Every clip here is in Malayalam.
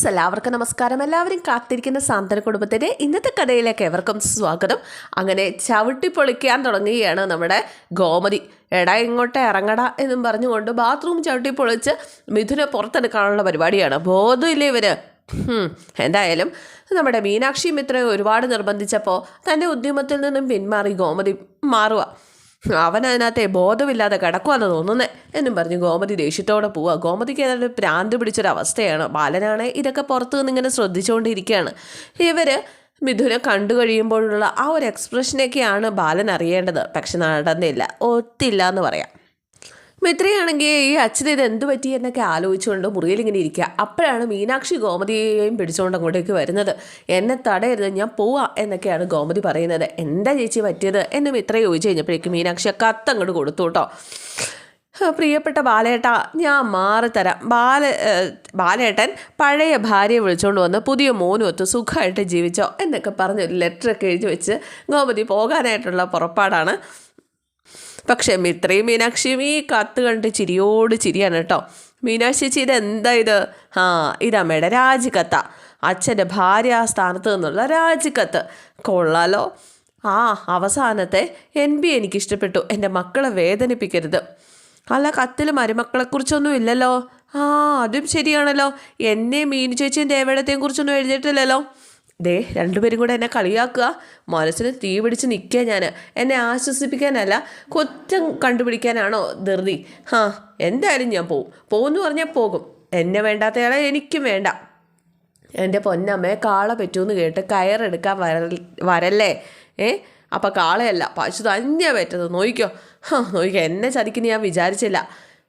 ഫ്രണ്ട്സ് എല്ലാവർക്കും നമസ്കാരം. എല്ലാവരും കാത്തിരിക്കുന്ന സാന്ത്വന കുടുംബത്തിന്റെ ഇന്നത്തെ കഥയിലേക്ക് എവർക്കും സ്വാഗതം. അങ്ങനെ ചവിട്ടി പൊളിക്കാൻ തുടങ്ങുകയാണ് നമ്മുടെ ഗോമതി. എടാ ഇങ്ങോട്ട് ഇറങ്ങട എന്നും പറഞ്ഞുകൊണ്ട് ബാത്റൂം ചവിട്ടി പൊളിച്ച് മിഥുനെ പുറത്തെടുക്കാനുള്ള പരിപാടിയാണ്. ബോധമില്ല ഇവർ എന്തായാലും നമ്മുടെ മീനാക്ഷി മിത്രയെ ഒരുപാട് നിർബന്ധിച്ചപ്പോൾ തന്റെ ഉദ്യമത്തിൽ നിന്നും പിന്മാറി ഗോമതി മാറുക. അവൻ അതിനകത്തെ ബോധമില്ലാതെ കിടക്കുവാന്ന് തോന്നുന്നേ എന്നും പറഞ്ഞ് ഗോമതി ദേഷ്യത്തോടെ പോവുക ഗോമതിക്ക് ഏതാണ്ട് പ്രാന്ത് പിടിച്ചൊരവസ്ഥയാണ്. ബാലനാണെ ഇതൊക്കെ പുറത്തു നിന്ന് ഇങ്ങനെ ശ്രദ്ധിച്ചുകൊണ്ടിരിക്കുകയാണ് ഇവർ മിഥുനെ കണ്ടു കഴിയുമ്പോഴുള്ള ആ ഒരു എക്സ്പ്രഷനൊക്കെയാണ് ബാലൻ അറിയേണ്ടത്. പക്ഷെ നടന്നില്ല. ഒത്തില്ല എന്ന് പറയാം. മിത്രയാണെങ്കിൽ ഈ അച്ഛന് ഇത് എന്ത് പറ്റി എന്നൊക്കെ ആലോചിച്ചുകൊണ്ട് മുറിയിൽ ഇങ്ങനെ ഇരിക്കുക. അപ്പോഴാണ് മീനാക്ഷി ഗോമതിയെയും പിടിച്ചുകൊണ്ട് അങ്ങോട്ടേക്ക് വരുന്നത്. എന്നെ തടയരുത് ഞാൻ പോവാ എന്നൊക്കെയാണ് ഗോമതി പറയുന്നത്. എന്താ ചേച്ചി പറ്റിയത്? എന്ന് മിത്ര ചോദിച്ചു കഴിഞ്ഞപ്പോഴേക്കും മീനാക്ഷി കത്തങ്ങോട്ട് കൊടുത്തു കേട്ടോ. പ്രിയപ്പെട്ട ബാലേട്ട ഞാൻ മാറിത്തരാം. ബാല ബാലേട്ടൻ പഴയ ഭാര്യയെ വിളിച്ചുകൊണ്ട് വന്ന് പുതിയ മോനുമൊത്ത് സുഖമായിട്ട് ജീവിച്ചോ എന്നൊക്കെ പറഞ്ഞ് ലെറ്ററൊക്കെ എഴുതി വെച്ച് ഗോമതി പോകാനായിട്ടുള്ള പുറപ്പാടാണ്. പക്ഷേ മിത്രയും മീനാക്ഷിയും ഈ കത്ത് കണ്ട് ചിരിയോട് ചിരിയാണ് കേട്ടോ. മീനാക്ഷി ചേച്ചി ഇത് എന്താ ഇത്? ആ ഇതമ്മയുടെ രാജിക്കത്ത. അച്ഛന്റെ ഭാര്യ ആ സ്ഥാനത്ത് നിന്നുള്ള രാജിക്കത്ത്. കൊള്ളാലോ. ആ അവസാനത്തെ എൻ ബി എനിക്ക് ഇഷ്ടപ്പെട്ടു എന്റെ മക്കളെ വേദനിപ്പിക്കരുത്. അല്ല കത്തിൽ മരുമക്കളെക്കുറിച്ചൊന്നും ഇല്ലല്ലോ. ആ അതും ശരിയാണല്ലോ. എന്നെ മീനു ചേച്ചിയും ദേവേടത്തെയും കുറിച്ചൊന്നും എഴുതിയിട്ടില്ലല്ലോ. ദേ രണ്ടുപേരും കൂടെ എന്നെ കളിയാക്കുക. മനസ്സിന് തീ പിടിച്ച് നിൽക്കുക ഞാൻ എന്നെ ആശ്വസിപ്പിക്കാനല്ല കുറ്റം കണ്ടുപിടിക്കാനാണോ ധൃതി? ഹാ എന്തായാലും ഞാൻ പോവും. പോകുമെന്ന് പറഞ്ഞാൽ പോകും. എന്നെ വേണ്ടാത്തയാളെ എനിക്കും വേണ്ട. എന്റെ പൊന്നമ്മയെ കാള പറ്റൂന്ന് കേട്ട് കയറെടുക്കാൻ വര വരല്ലേ? ഏ അപ്പം കാളയല്ല പശു തന്നെയാണ് പറ്റത്. നോയിക്കോ. ഹാ നോയിക്കോ. എന്നെ ചതിക്കുന്ന ഞാൻ വിചാരിച്ചില്ല.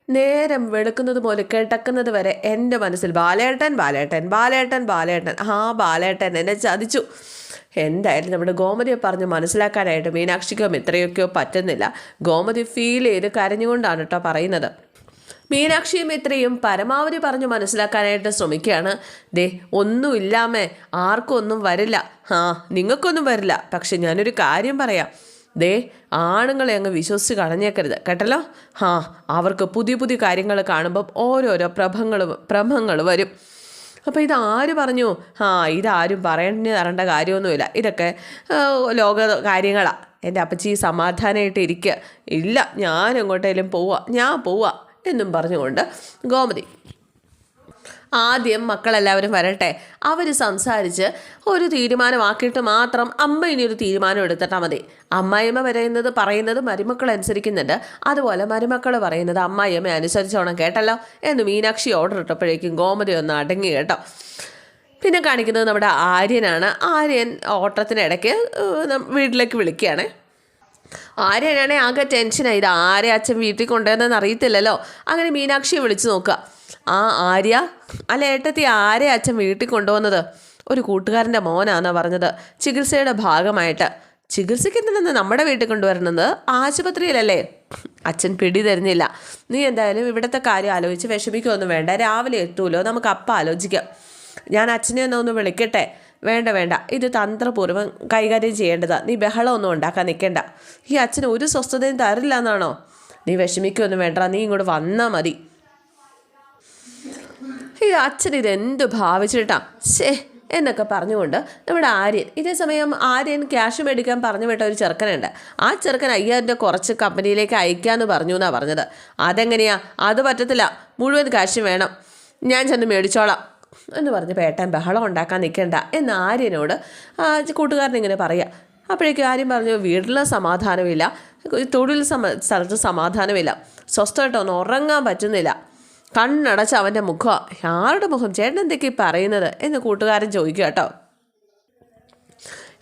നേരം വെളുക്കുന്നത് പോലെ കിടക്കുന്നത് വരെ എന്റെ മനസ്സിൽ ബാലേട്ടൻ ബാലേട്ടൻ ബാലേട്ടൻ ബാലേട്ടൻ. ആ ബാലേട്ടൻ എന്നെ ചതിച്ചു. എന്തായാലും നമ്മുടെ ഗോമതിയെ പറഞ്ഞ് മനസ്സിലാക്കാനായിട്ട് മീനാക്ഷിക്കോ ഇത്രയൊക്കെയോ പറ്റുന്നില്ല. ഗോമതി ഫീൽ ചെയ്ത് കരഞ്ഞുകൊണ്ടാണ് കേട്ടോ പറയുന്നത്. മീനാക്ഷിയും ഇത്രയും പരമാവധി പറഞ്ഞ് മനസ്സിലാക്കാനായിട്ട് ശ്രമിക്കുകയാണ്. ദേ ഒന്നുമില്ലാമേ ആർക്കും ഒന്നും വരില്ല. ആ നിങ്ങൾക്കൊന്നും വരില്ല. പക്ഷെ ഞാനൊരു കാര്യം പറയാം. ദേ ആണുങ്ങളെ അങ്ങ് വിശ്വസിച്ച് കളഞ്ഞേക്കരുത്. കേട്ടല്ലോ? ആ അവർക്ക് പുതിയ പുതിയ കാര്യങ്ങൾ കാണുമ്പം ഓരോരോ പ്രഭങ്ങൾ പ്രഭങ്ങൾ വരും. അപ്പോൾ ഇത് ആര് പറഞ്ഞു? ആ ഇതാരും പറയേണ്ടി തരേണ്ട കാര്യമൊന്നുമില്ല. ഇതൊക്കെ ലോക കാര്യങ്ങളാണ് എന്റെ അപ്പച്ചി സമാധാനമായിട്ട് ഇരിക്കുക ഇല്ല ഞാൻ എങ്ങോട്ടേലും പോവാ. ഞാൻ പോവാ എന്നും പറഞ്ഞുകൊണ്ട് ഗോമതി ആദ്യം മക്കളെല്ലാവരും വരട്ടെ. അവർ സംസാരിച്ച് ഒരു തീരുമാനമാക്കിയിട്ട് മാത്രം അമ്മ ഇനി ഒരു തീരുമാനം എടുത്തിട്ടാൽ മതി. അമ്മായിമ്മ പറയുന്നത് പറയുന്നത് മരുമക്കൾ അനുസരിക്കുന്നുണ്ട്. അതുപോലെ മരുമക്കൾ പറയുന്നത് അമ്മായിയമ്മ അനുസരിച്ചോണം കേട്ടല്ലോ എന്ന് മീനാക്ഷി ഓർഡർ ഇട്ടപ്പോഴേക്കും ഗോമതി ഒന്ന് അടങ്ങി കേട്ടോ. പിന്നെ കാണിക്കുന്നത് നമ്മുടെ ആര്യനാണ്. ആര്യൻ ഓട്ടത്തിനിടയ്ക്ക് വീട്ടിലേക്ക് വിളിക്കുകയാണ്. ആര്യനാണെ ആകെ ടെൻഷനായി ഇത് ആരെ അച്ഛൻ വീട്ടിൽ കൊണ്ടുവന്നെന്ന് അറിയത്തില്ലല്ലോ. അങ്ങനെ മീനാക്ഷിയെ വിളിച്ചു നോക്കുക. ആ ആര്യ? അല്ല ഏട്ടത്തി ആരെ അച്ഛൻ വീട്ടിൽ കൊണ്ടുവന്നത്? ഒരു കൂട്ടുകാരന്റെ മോനാന്നാ പറഞ്ഞത്. ചികിത്സയുടെ ഭാഗമായിട്ട്. ചികിത്സിക്കുന്നതെന്ന് നമ്മുടെ വീട്ടിൽ കൊണ്ടുവരുന്നത്? ആശുപത്രിയിലല്ലേ? അച്ഛൻ പിടി തരുന്നില്ല. നീ എന്തായാലും ഇവിടുത്തെ കാര്യം ആലോചിച്ച് വിഷമിക്കുകയൊന്നും വേണ്ട. രാവിലെ എത്തുമല്ലോ നമുക്ക് അപ്പം ആലോചിക്കാം. ഞാൻ അച്ഛനെ ഒന്ന് ഒന്ന് വിളിക്കട്ടെ? വേണ്ട വേണ്ട. ഇത് തന്ത്രപൂർവം കൈകാര്യം ചെയ്യേണ്ടതാ. നീ ബഹളമൊന്നും ഉണ്ടാക്കാൻ നിൽക്കേണ്ട. ഈ അച്ഛന് ഒരു സ്വസ്ഥതയും തരില്ല എന്നാണോ നീ വിഷമിക്കുമൊന്നും വേണ്ട നീ ഇങ്ങോട്ട് വന്നാൽ മതി. ഈ അച്ഛൻ ഇത് ഭാവിച്ചിട്ടാ? ശേ എന്നൊക്കെ പറഞ്ഞുകൊണ്ട് നമ്മുടെ ആര്യൻ ഇതേ സമയം ആര്യൻ ക്യാഷ് മേടിക്കാൻ പറഞ്ഞു വിട്ട ഒരു ചെറുക്കനുണ്ട്. ആ ചെറുക്കൻ അയ്യാറിന്റെ കുറച്ച് കമ്പനിയിലേക്ക് അയക്കാമെന്ന് പറഞ്ഞു എന്നാണ് പറഞ്ഞത്. അതെങ്ങനെയാ? അത് പറ്റത്തില്ല. മുഴുവൻ കാശും വേണം. ഞാൻ ചെന്ന് മേടിച്ചോളാം എന്ന് പറഞ്ഞ് പേട്ടൻ ബഹളം ഉണ്ടാക്കാൻ നിൽക്കണ്ട എന്ന് ആര്യനോട് കൂട്ടുകാരൻ ഇങ്ങനെ പറയുക അപ്പോഴേക്കും ആര്യം പറഞ്ഞു വീട്ടിലെ സമാധാനമില്ല. തൊഴിൽ സമ സ്ഥലത്ത് സമാധാനമില്ല. സ്വസ്ഥമായിട്ടൊന്നും ഉറങ്ങാൻ പറ്റുന്നില്ല. കണ്ണടച്ച് അവന്റെ മുഖം. ആരുടെ മുഖം? ചേട്ടൻ എന്തൊക്കെയാണ് പറയുന്നത്? എന്ന് കൂട്ടുകാരൻ ചോദിക്കുക കേട്ടോ.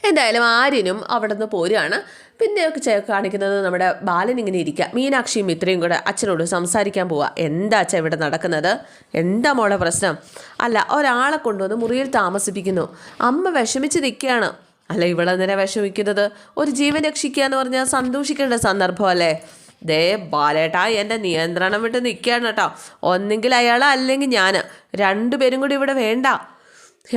എന്തായാലും ആര്യനും അവിടെ നിന്ന് പോരുകയാണ് പിന്നെ കാണിക്കുന്നത് നമ്മുടെ ബാലൻ ഇങ്ങനെ ഇരിക്കുക. മീനാക്ഷിയും ഇത്രയും കൂടെ അച്ഛനോട് സംസാരിക്കാൻ പോവുക. എന്താ അച്ഛൻ ഇവിടെ നടക്കുന്നത്? എന്താ മോളെ പ്രശ്നം? അല്ല ഒരാളെ കൊണ്ടുവന്ന് മുറിയിൽ താമസിപ്പിക്കുന്നു. അമ്മ വിഷമിച്ച് നിൽക്കുകയാണ്. അല്ല ഇവിടെ നിന്നെ വിഷമിക്കുന്നത്? ഒരു ജീവൻ രക്ഷിക്കുക എന്ന് പറഞ്ഞാൽ സന്തോഷിക്കേണ്ട സന്ദർഭമല്ലേ ദേ ബാലേട്ടാ എന്റെ നിയന്ത്രണം വിട്ട് നിൽക്കുകയാണ് കേട്ടോ. ഒന്നെങ്കിൽ അയാൾ അല്ലെങ്കിൽ ഞാൻ. രണ്ടുപേരും കൂടി ഇവിടെ വേണ്ട.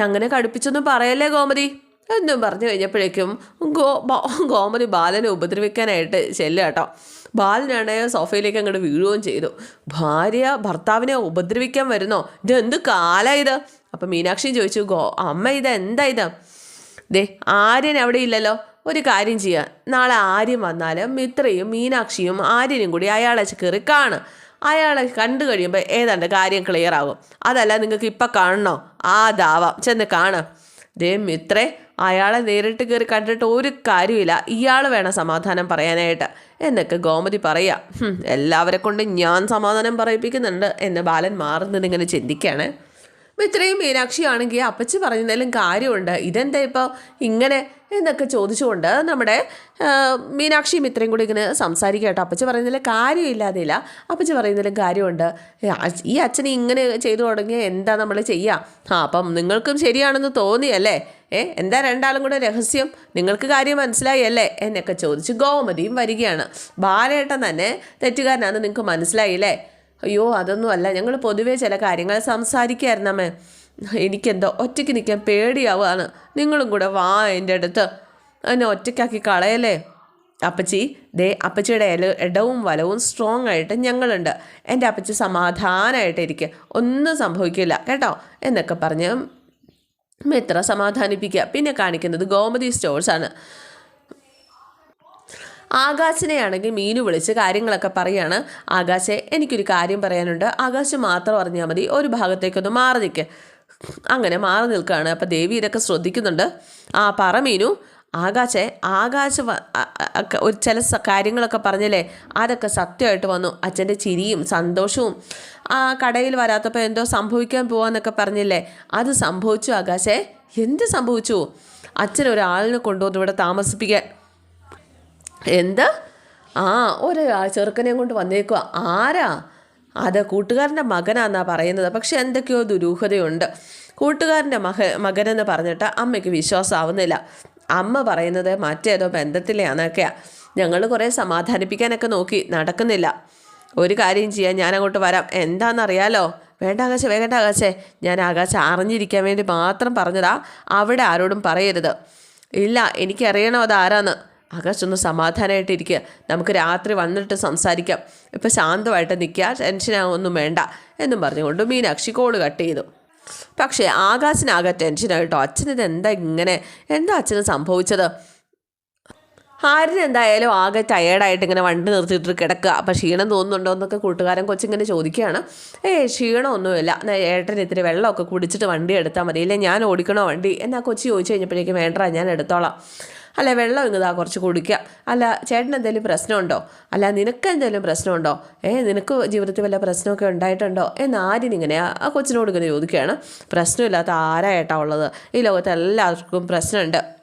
അങ്ങനെ കടുപ്പിച്ചൊന്നും പറയല്ലേ ഗോമതി? എന്നും പറഞ്ഞു കഴിഞ്ഞപ്പോഴേക്കും ഗോ ഗോമതി ബാലനെ ഉപദ്രവിക്കാനായിട്ട് ചെല്ലുക കേട്ടോ. ബാലനാണെങ്കിൽ സോഫയിലേക്ക് അങ്ങോട്ട് വീഴുകയും ചെയ്തു. ഭാര്യ ഭർത്താവിനെ ഉപദ്രവിക്കാൻ വരുന്നോ? ഇതെന്ത് കാല ഇത്? അപ്പം മീനാക്ഷിയും ചോദിച്ചു ഗോ അമ്മ ഇത് എന്താ ഇത്? ദേ ആര്യൻ അവിടെ ഇല്ലല്ലോ. ഒരു കാര്യം ചെയ്യുക നാളെ ആര്യം വന്നാൽ മിത്രയും മീനാക്ഷിയും ആര്യനും കൂടി അയാളെ കയറി കാണും. അയാളെ കണ്ടു കഴിയുമ്പോൾ ഏതാണ്ട് കാര്യം ക്ലിയർ ആകും അതല്ല നിങ്ങൾക്ക് ഇപ്പം കാണണോ? ആതാവാം ചെന്ന് കാണാം. ദേ മിത്രേ അയാളെ നേരിട്ട് കയറി കണ്ടിട്ട് ഒരു കാര്യമില്ല ഇയാൾ വേണം സമാധാനം പറയാനായിട്ട്. എന്നൊക്കെ ഗോമതി പറയാ. എല്ലാവരെ കൊണ്ട് ഞാൻ സമാധാനം പറയിപ്പിക്കുന്നുണ്ട്. എന്ന് ബാലൻ മാറുന്നത് ഇങ്ങനെ ചിന്തിക്കുകയാണ് അപ്പം ഇത്രയും മീനാക്ഷിയാണെങ്കിൽ അപ്പച്ചി പറഞ്ഞതിലും കാര്യമുണ്ട്. ഇതെന്താ ഇപ്പോൾ ഇങ്ങനെ എന്നൊക്കെ ചോദിച്ചുകൊണ്ട് നമ്മുടെ മീനാക്ഷി ഇത്രയും കൂടി ഇങ്ങനെ സംസാരിക്കുക കേട്ടോ. അപ്പച്ചി പറയുന്നതിൽ കാര്യമില്ലാതില്ല. അപ്പച്ചി പറയുന്നതിലും കാര്യമുണ്ട്. ഈ അച്ഛനെ ഇങ്ങനെ ചെയ്തു തുടങ്ങിയാൽ എന്താ നമ്മൾ ചെയ്യുക ആ അപ്പം നിങ്ങൾക്കും ശരിയാണെന്ന് തോന്നിയല്ലേ ഏ എന്താ രണ്ടാളും കൂടെ രഹസ്യം? നിങ്ങൾക്ക് കാര്യം മനസ്സിലായി അല്ലേ? എന്നൊക്കെ ചോദിച്ച് ഗോമതിയും വരികയാണ്. ബാലേട്ടൻ തന്നെ തെറ്റുകാരനാണെന്ന് നിങ്ങൾക്ക് മനസ്സിലായില്ലേ? അയ്യോ അതൊന്നും അല്ല ഞങ്ങൾ പൊതുവേ ചില കാര്യങ്ങൾ സംസാരിക്കായിരുന്നമ്മേ എനിക്കെന്തോ ഒറ്റയ്ക്ക് നിൽക്കാൻ പേടിയാവുകയാണ്. നിങ്ങളും കൂടെ വാ എന്റെ അടുത്ത്. എന്നെ ഒറ്റയ്ക്കാക്കി കളയല്ലേ? അപ്പച്ചി ദേ അപ്പച്ചിയുടെ ഇല ഇടവും വലവും സ്ട്രോങ് ആയിട്ട് ഞങ്ങളുണ്ട്. എന്റെ അപ്പച്ചി സമാധാനമായിട്ട് ഇരിക്കുക ഒന്നും സംഭവിക്കില്ല കേട്ടോ? എന്നൊക്കെ പറഞ്ഞ് മിത്ര സമാധാനിപ്പിക്കുക. പിന്നെ കാണിക്കുന്നത് ഗോമതി സ്റ്റോഴ്സാണ് ആകാശിനെയാണെങ്കിൽ മീനു വിളിച്ച് കാര്യങ്ങളൊക്കെ പറയാണ്. ആകാശെ എനിക്കൊരു കാര്യം പറയാനുണ്ട്. ആകാശ് മാത്രം അറിഞ്ഞാൽ മതി. ഒരു ഭാഗത്തേക്കൊന്ന് മാറി നിൽക്ക് അങ്ങനെ മാറി നിൽക്കുകയാണ് അപ്പം ദേവി ഇതൊക്കെ ശ്രദ്ധിക്കുന്നുണ്ട്. ആ പറ മീനു. ആകാശെ ആകാശ് ഒരു ചില കാര്യങ്ങളൊക്കെ പറഞ്ഞില്ലേ? അതൊക്കെ സത്യമായിട്ട് വന്നു. അച്ഛന്റെ ചിരിയും സന്തോഷവും. ആ കടയിൽ വരാത്തപ്പോൾ എന്തോ സംഭവിക്കാൻ പോവാന്നൊക്കെ പറഞ്ഞില്ലേ? അത് സംഭവിച്ചു ആകാശേ. എന്ത് സംഭവിച്ചു? അച്ഛൻ ഒരാളിനെ കൊണ്ടുവന്ന് ഇവിടെ താമസിപ്പിക്കാൻ എന്ത്? ആ ഒരു ചെറുക്കനെയും കൊണ്ട് വന്നേക്കുക ആരാ? അത് കൂട്ടുകാരന്റെ മകനാന്നാ പറയുന്നത്. പക്ഷെ എന്തൊക്കെയോ ദുരൂഹതയുണ്ട്. കൂട്ടുകാരന്റെ മക മകനെന്ന് പറഞ്ഞിട്ട് അമ്മയ്ക്ക് വിശ്വാസമാവുന്നില്ല അമ്മ പറയുന്നത് മറ്റേതോ ബന്ധത്തിലെയാന്നൊക്കെയാ. ഞങ്ങൾ കുറേ സമാധാനിപ്പിക്കാനൊക്കെ നോക്കി. നടക്കുന്നില്ല. ഒരു കാര്യം ചെയ്യാൻ ഞാൻ അങ്ങോട്ട് വരാം. എന്താണെന്നറിയാലോ വേണ്ട ആകാശേ വേണ്ട ആകാശേ. ഞാൻ ആകാശ അറിഞ്ഞിരിക്കാൻ വേണ്ടി മാത്രം പറഞ്ഞതാ. അവിടെ ആരോടും പറയരുത്. ഇല്ല എനിക്കറിയണോ അത് ആരാന്ന് ആകാശ് ഒന്ന് സമാധാനമായിട്ടിരിക്കുക നമുക്ക് രാത്രി വന്നിട്ട് സംസാരിക്കാം. ഇപ്പം ശാന്തമായിട്ട് നിൽക്കുക ടെൻഷനാവൊന്നും വേണ്ട എന്നും പറഞ്ഞുകൊണ്ട് മീനാക്ഷി കോൾ കട്ട് ചെയ്തു. പക്ഷേ ആകാശിനാകെ ടെൻഷനായിട്ടോ അച്ഛനിത് എന്താ ഇങ്ങനെ? എന്താ അച്ഛന് സംഭവിച്ചത്? ആര്യൻ എന്തായാലും ആകെ ടയേർഡായിട്ട് ഇങ്ങനെ വണ്ടി നിർത്തിയിട്ട് കിടക്കുക അപ്പം ക്ഷീണം തോന്നുന്നുണ്ടോ എന്നൊക്കെ കൂട്ടുകാരൻ കൊച്ചിങ്ങനെ ചോദിക്കുകയാണ് ഏയ് ക്ഷീണമൊന്നുമില്ല. ഏട്ടൻ ഇത്തിരി വെള്ളമൊക്കെ കുടിച്ചിട്ട് വണ്ടി എടുത്താൽ മതി. ഇല്ലേ ഞാൻ ഓടിക്കണോ വണ്ടി? എന്നാ കൊച്ചി ചോദിച്ചു കഴിഞ്ഞപ്പോഴേക്കും വേണ്ട ഞാൻ എടുത്തോളാം. അല്ല വെള്ളം ഇങ്ങതാ കുറച്ച് കുടിക്കുക അല്ല ചേട്ടൻ എന്തെങ്കിലും പ്രശ്നമുണ്ടോ? അല്ല നിനക്ക് എന്തെങ്കിലും പ്രശ്നമുണ്ടോ? ഏ നിനക്ക് ജീവിതത്തിൽ വല്ല പ്രശ്നമൊക്കെ ഉണ്ടായിട്ടുണ്ടോ? എന്ന് ആര്യൻ ഇങ്ങനെ ആ കൊച്ചിനോട് ഇങ്ങനെ ചോദിക്കുകയാണ്. പ്രശ്നമില്ലാത്ത ആരായിട്ടാണ് ഉള്ളത്? ഈ ലോകത്ത് എല്ലാവർക്കും പ്രശ്നമുണ്ട്.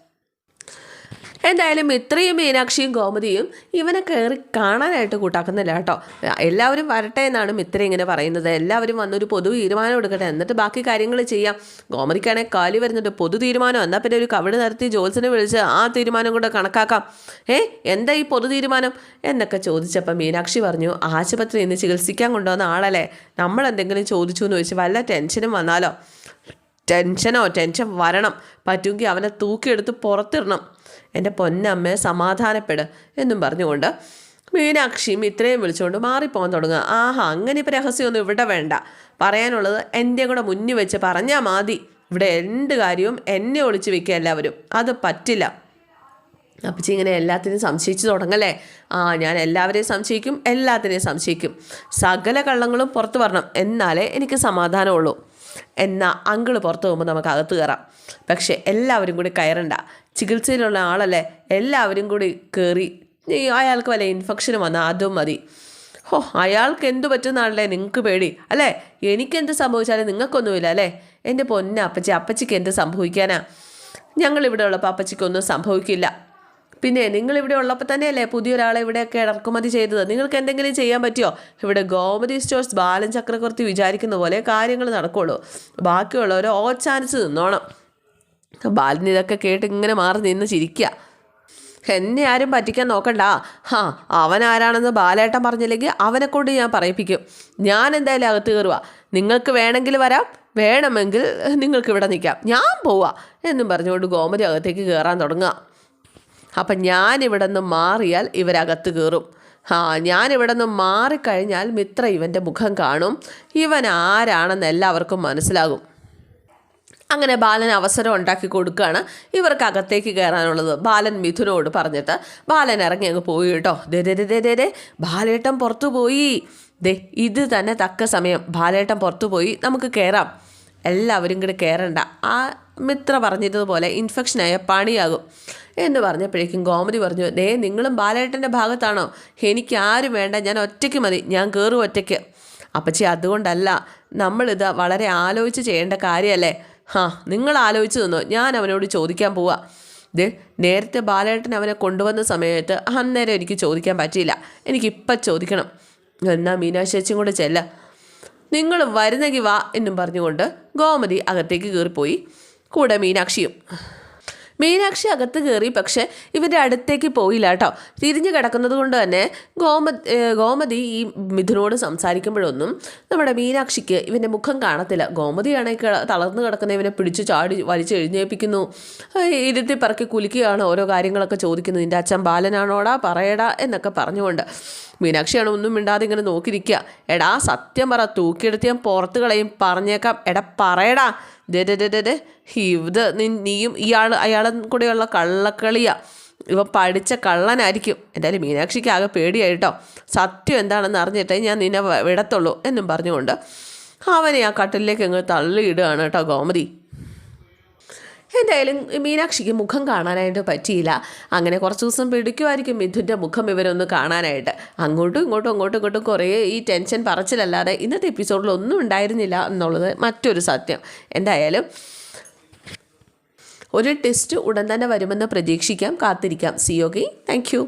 എന്തായാലും ഇത്രയും മീനാക്ഷിയും ഗോമതിയും ഇവനെ കയറി കാണാനായിട്ട് കൂട്ടാക്കുന്നില്ല കേട്ടോ. എല്ലാവരും വരട്ടെ എന്നാണ് മിത്ര ഇങ്ങനെ പറയുന്നത്. എല്ലാവരും വന്നൊരു പൊതു തീരുമാനം എടുക്കട്ടെ. എന്നിട്ട് ബാക്കി കാര്യങ്ങൾ ചെയ്യാം. ഗോമതിക്കാണെങ്കിൽ കാലി വരുന്നുണ്ട്. പൊതു തീരുമാനം. എന്നാൽ പിന്നെ ഒരു കവിട് നടത്തി ജോത്സിനെ വിളിച്ച് ആ തീരുമാനം കൂടെ കണക്കാക്കാം. ഏ എന്താ ഈ പൊതു തീരുമാനം? എന്നൊക്കെ ചോദിച്ചപ്പോൾ മീനാക്ഷി പറഞ്ഞു ആശുപത്രിയിൽ നിന്ന് ചികിത്സിക്കാൻ കൊണ്ടുവന്ന ആളല്ലേ? നമ്മൾ എന്തെങ്കിലും ചോദിച്ചു എന്ന് ചോദിച്ചു വല്ല ടെൻഷനും വന്നാലോ? ടെൻഷനോ ടെൻഷൻ വരണം. പറ്റുമെങ്കിൽ അവനെ തൂക്കിയെടുത്ത് പുറത്തിടണം. എന്റെ പൊന്നമ്മയെ സമാധാനപ്പെട് എന്നും പറഞ്ഞുകൊണ്ട് മീനാക്ഷിയും ഇത്രയും വിളിച്ചുകൊണ്ട് മാറിപ്പോകാൻ തുടങ്ങുക. ആഹാ അങ്ങനെ ഇപ്പം രഹസ്യമൊന്നും ഇവിടെ വേണ്ട. പറയാനുള്ളത് എന്റെ കൂടെ മുന്നിൽ വെച്ച് പറഞ്ഞാൽ മതി. ഇവിടെ എന്ത് കാര്യവും എന്നെ ഒളിച്ച് വെക്കുക എല്ലാവരും. അത് പറ്റില്ല. അപ്പച്ചി ഇങ്ങനെ എല്ലാത്തിനെയും സംശയിച്ചു തുടങ്ങല്ലേ? ആ ഞാൻ എല്ലാവരെയും സംശയിക്കും എല്ലാത്തിനെയും സംശയിക്കും. സകല കള്ളങ്ങളും പുറത്തു വരണം. എന്നാലേ എനിക്ക് സമാധാനമുള്ളൂ. എന്നാൽ അങ്കിൾ പുറത്ത് പോകുമ്പോൾ നമുക്ക് അകത്ത് കയറാം പക്ഷേ എല്ലാവരും കൂടി കയറണ്ട. ചികിത്സയിലുള്ള ആളല്ലേ എല്ലാവരും കൂടി കയറി അയാൾക്ക് വല്ല ഇൻഫെക്ഷനും വന്നാൽ അതും മതി. ഹോ അയാൾക്ക് എന്തു പറ്റുന്നാണല്ലേ നിങ്ങൾക്ക് പേടി അല്ലേ? എനിക്കെന്ത് സംഭവിച്ചാലും നിങ്ങൾക്കൊന്നുമില്ല അല്ലേ? എന്റെ പൊന്ന അപ്പച്ചി അപ്പച്ചിക്ക് എന്ത് സംഭവിക്കാനാ? ഞങ്ങളിവിടെ ഉള്ളപ്പോൾ അപ്പച്ചിക്കൊന്നും സംഭവിക്കില്ല. പിന്നെ നിങ്ങൾ ഇവിടെ ഉള്ളപ്പോൾ തന്നെയല്ലേ പുതിയൊരാളെ ഇവിടെയൊക്കെ ഇറക്കുമതി ചെയ്തത്. നിങ്ങൾക്ക് എന്തെങ്കിലും ചെയ്യാൻ പറ്റുമോ ഇവിടെ ഗോമതി സ്റ്റോഴ്സ് ബാലൻ ചക്രവർത്തി വിചാരിക്കുന്ന പോലെ കാര്യങ്ങൾ നടക്കുള്ളൂ. ബാക്കിയുള്ളവർ ഓ ചാൻസ് നിന്നോണം. ബാലൻ ഇതൊക്കെ കേട്ട് ഇങ്ങനെ മാറി നിന്ന് ചിരിക്കുക എന്നെ ആരും പറ്റിക്കാൻ നോക്കണ്ട. ആ അവൻ ആരാണെന്ന് ബാലേട്ടൻ പറഞ്ഞില്ലെങ്കിൽ അവനെ കൊണ്ട് ഞാൻ പറയിപ്പിക്കും. ഞാൻ എന്തായാലും അകത്ത് കയറുക നിങ്ങൾക്ക് വേണമെങ്കിൽ വരാം. വേണമെങ്കിൽ നിങ്ങൾക്ക് ഇവിടെ നിൽക്കാം. ഞാൻ പോവാ എന്നും പറഞ്ഞുകൊണ്ട് ഗോമതി അകത്തേക്ക് കയറാൻ തുടങ്ങുക. അപ്പം ഞാൻ ഇവിടെ നിന്ന് മാറിയാൽ ഇവരകത്ത് കയറും ആ ഞാൻ ഞാനിവിടെ നിന്ന് മാറിക്കഴിഞ്ഞാൽ മിത്ര ഇവന്റെ മുഖം കാണും. ഇവൻ ആരാണെന്ന് എല്ലാവർക്കും മനസ്സിലാകും. അങ്ങനെ ബാലൻ അവസരം ഉണ്ടാക്കി കൊടുക്കുകയാണ് ഇവർക്ക് അകത്തേക്ക് കയറാനുള്ളത് ബാലൻ മിഥുനോട് പറഞ്ഞിട്ട് ബാലൻ ഇറങ്ങി അങ്ങ് പോയി കേട്ടോ. ദേ ദേ ദേ ദേ ബാലേട്ടൻ പുറത്തു പോയി. ദേ ഇത് തന്നെ തക്ക സമയം. ബാലേട്ടൻ പുറത്തു പോയി. നമുക്ക് കയറാം എല്ലാവരും കൂടി കയറണ്ട ആ മിത്ര പറഞ്ഞിരുന്നതുപോലെ ഇൻഫെക്ഷനായ പണിയാകും. എന്ന് പറഞ്ഞപ്പോഴേക്കും ഗോമതി പറഞ്ഞു ദേ നിങ്ങളും ബാലേട്ടന്റെ ഭാഗത്താണോ? എനിക്ക് ആരും വേണ്ട ഞാൻ ഒറ്റയ്ക്ക് മതി ഞാൻ കയറും ഒറ്റയ്ക്ക്. അപ്പച്ചി അതുകൊണ്ടല്ല നമ്മളിത് വളരെ ആലോചിച്ച് ചെയ്യേണ്ട കാര്യമല്ലേ? ഹാ നിങ്ങൾ ആലോചിച്ച് തന്നോ ഞാൻ അവനോട് ചോദിക്കാൻ പോവാ. ഇത് നേരത്തെ ബാലേട്ടൻ അവനെ കൊണ്ടുവന്ന സമയത്ത് അന്നേരം എനിക്ക് ചോദിക്കാൻ പറ്റിയില്ല. എനിക്കിപ്പം ചോദിക്കണം. എന്നാ മീനാശേച്ചിയും കൂടെ ചെല്ല. നിങ്ങൾ വരുന്നെങ്കിൽ വാ എന്നും പറഞ്ഞുകൊണ്ട് ഗോമതി അകത്തേക്ക് കയറിപ്പോയി. കൂടെ മീനാക്ഷിയും. മീനാക്ഷി അകത്ത് കയറി പക്ഷെ ഇവരുടെ അടുത്തേക്ക് പോയില്ല കേട്ടോ. തിരിഞ്ഞു കിടക്കുന്നത് കൊണ്ട് തന്നെ ഗോമ ഗോമതി ഈ മിഥുനോട് സംസാരിക്കുമ്പോഴൊന്നും നമ്മുടെ മീനാക്ഷിക്ക് ഇവന്റെ മുഖം കാണത്തില്ല. ഗോമതിയാണെ തളർന്നു കിടക്കുന്ന ഇവനെ പിടിച്ച് ചാടി വലിച്ച് എഴുന്നേൽപ്പിക്കുന്നു. ഇരുത്തി പറക്കി കുലിക്കുകയാണ് ഓരോ കാര്യങ്ങളൊക്കെ ചോദിക്കുന്നത്. നിന്റെ അച്ഛൻ ബാലനാണോടാ? പറയടാ? എന്നൊക്കെ പറഞ്ഞുകൊണ്ട് മീനാക്ഷിയാണ് ഒന്നും മിണ്ടാതെ ഇങ്ങനെ നോക്കിയിരിക്കുക. എടാ സത്യം പറ തൂക്കിയെടുത്ത് ഞാൻ പുറത്ത് കളയും. പറഞ്ഞേക്കാം. എടാ പറയടാ. ദേ ഇത് നീയും ഇയാൾ അയാളും കൂടെയുള്ള കള്ളക്കളിയാ. ഇവ പഠിച്ച കള്ളനായിരിക്കും. എന്തായാലും മീനാക്ഷിക്ക് ആകെ പേടിയായിട്ടോ സത്യം എന്താണെന്ന് അറിഞ്ഞിട്ടേ ഞാൻ നിന്നെ വിടത്തുള്ളൂ എന്നും പറഞ്ഞുകൊണ്ട് അവനെ ആ കട്ടിലേക്ക് അങ്ങ് തള്ളിയിടുകയാണ് കേട്ടോ ഗോമതി. എന്തായാലും മീനാക്ഷിക്ക് മുഖം കാണാനായിട്ട് പറ്റിയില്ല. അങ്ങനെ കുറച്ച് ദിവസം പിടിക്കുമായിരിക്കും മിഥുന്റെ മുഖം ഇവരൊന്ന് കാണാനായിട്ട്. അങ്ങോട്ടും ഇങ്ങോട്ടും അങ്ങോട്ടും ഇങ്ങോട്ടും കുറേ ഈ ടെൻഷൻ പറച്ചിലല്ലാതെ ഇന്നത്തെ എപ്പിസോഡിൽ ഒന്നും ഉണ്ടായിരുന്നില്ല എന്നുള്ളത് മറ്റൊരു സത്യം. എന്തായാലും ഒരു ടെസ്റ്റ് ഉടൻ തന്നെ വരുമെന്ന് പ്രതീക്ഷിക്കാം. കാത്തിരിക്കാം. സി യോഗി താങ്ക്